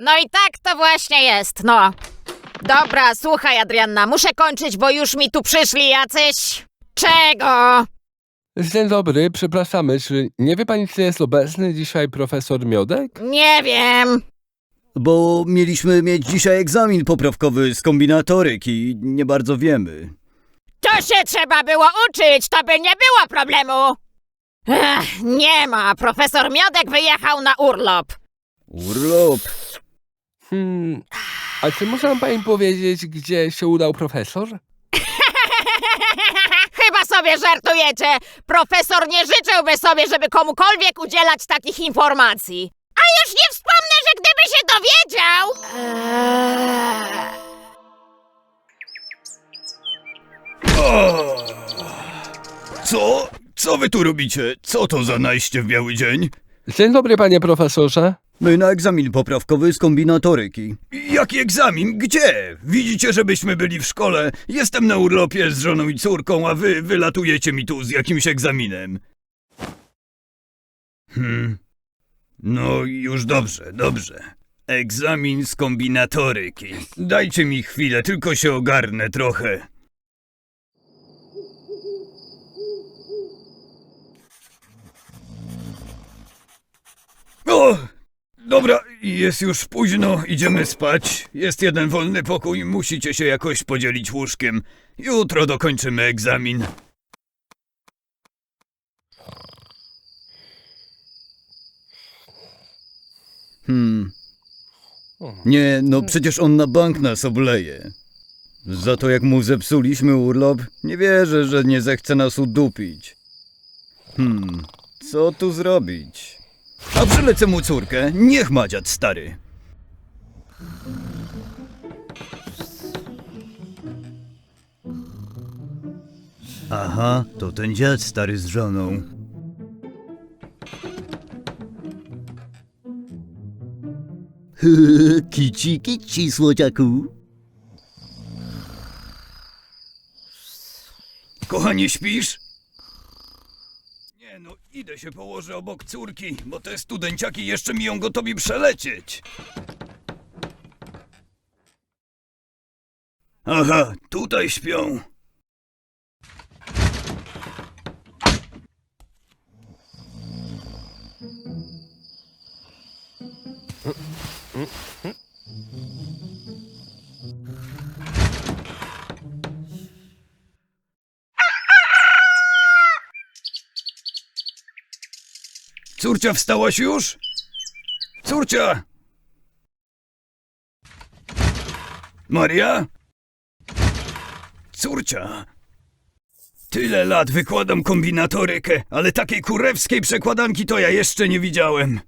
No i tak to właśnie jest, no. Dobra, słuchaj, Adrianna, muszę kończyć, bo już mi tu przyszli jacyś. Czego? Dzień dobry, przepraszamy, czy nie wie pani, czy jest obecny dzisiaj profesor Miodek? Nie wiem. Bo mieliśmy mieć dzisiaj egzamin poprawkowy z kombinatoryk i nie bardzo wiemy. To się trzeba było uczyć, to by nie było problemu. Ech, nie ma, profesor Miodek wyjechał na urlop. Urlop. Hmm, a czy może nam pani powiedzieć, gdzie się udał profesor? Chyba sobie żartujecie. Profesor nie życzyłby sobie, żeby komukolwiek udzielać takich informacji. A już nie wspomnę, że gdyby się dowiedział... Eee... Co? Co wy tu robicie? Co to za najście w biały dzień? Dzień dobry, panie profesorze. My na egzamin poprawkowy z kombinatoryki. Jaki egzamin? Gdzie? Widzicie, żebyśmy byli w szkole. Jestem na urlopie z żoną i córką, a wy wylatujecie mi tu z jakimś egzaminem. Hmm. No już dobrze, dobrze. Egzamin z kombinatoryki. Dajcie mi chwilę, tylko się ogarnę trochę. Dobra, jest już późno, idziemy spać. Jest jeden wolny pokój, musicie się jakoś podzielić łóżkiem. Jutro dokończymy egzamin. Hmm. Nie, no przecież on na bank nas obleje. Za to jak mu zepsuliśmy urlop, nie wierzę, że nie zechce nas udupić. Hmm, co tu zrobić? A przylecę mu córkę, niech ma dziad stary. Aha, to ten dziad stary z żoną. kici, kici, słodziaku. Kochanie, śpisz? No, idę się położę obok córki, bo te studenciaki jeszcze mi ją gotowi przelecieć. Aha, tutaj śpią. Córcia, wstałaś już? Córcia! Maria? Córcia! Tyle lat wykładam kombinatorykę, ale takiej kurewskiej przekładanki to ja jeszcze nie widziałem.